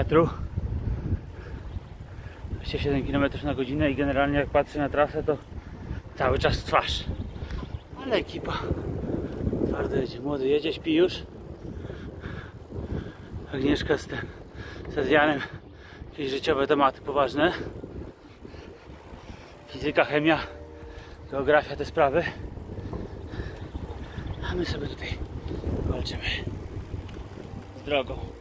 wiatru. 27 km na godzinę i generalnie jak patrzę na trasę to cały czas twarz. Ale ekipa twardo jedzie. Młody jedzie, śpi już. Agnieszka z, tym, z Adrianem jakieś życiowe tematy poważne. Fizyka, chemia, geografia, te sprawy. A my sobie tutaj walczymy z drogą.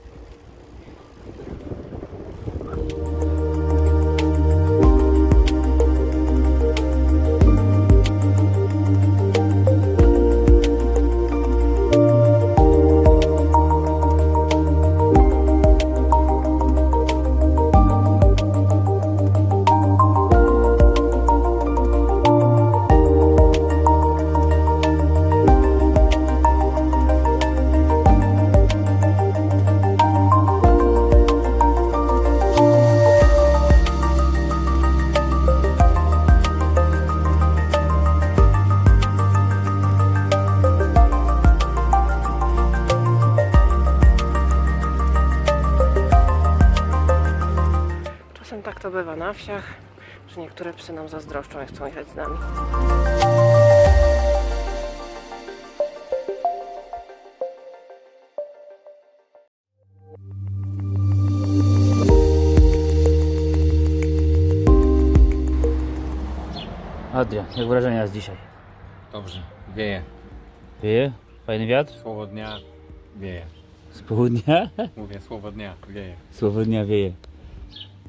Czasem tak to bywa na wsiach, że niektóre psy nam zazdroszczą i chcą jechać z nami. Adrian, jak wrażenia z dzisiaj? Dobrze, wieje. Wieje? Fajny wiatr? Słowo dnia wieje. Z południa? Mówię słowo dnia wieje. Słowo dnia wieje.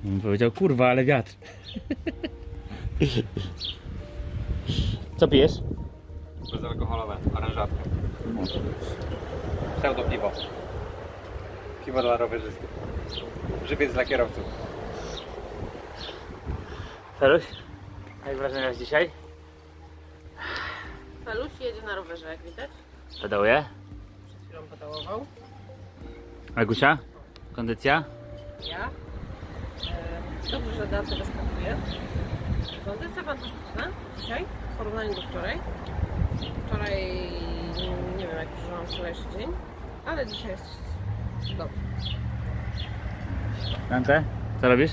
Bym powiedział, kurwa, ale wiatr. Co pijesz? Bezalkoholowe, aranżatkę. Pseudo piwo. Piwo dla rowerzystów. Żywiec dla kierowców. Feruś? Jak wrażenia z dzisiaj? Feluś jedzie na rowerze, jak widać. Pedałuje? Przed chwilą pedałował. Agusia? Kondycja? Ja. E, dobrze, że Dante wyskakuje. Kondycja fantastyczna dzisiaj w porównaniu do wczoraj. Wczoraj nie wiem jak przeżyłam wczorajszy dzień, ale dzisiaj jest dobrze. Dante? Co robisz?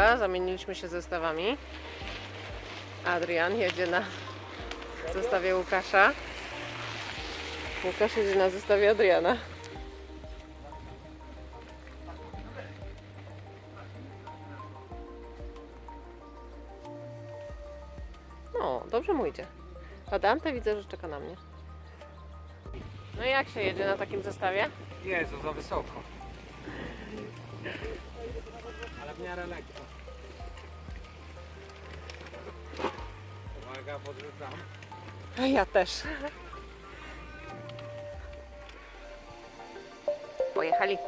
Zamieniliśmy się zestawami. Adrian jedzie na zestawie Łukasza. Łukasz jedzie na zestawie Adriana. No, dobrze mu idzie. A Dante widzę, że czeka na mnie. No i jak się jedzie na takim zestawie? Jezu, za wysoko. Miarę lekko. Uwaga, podrzucam. A ja też. Pojechali.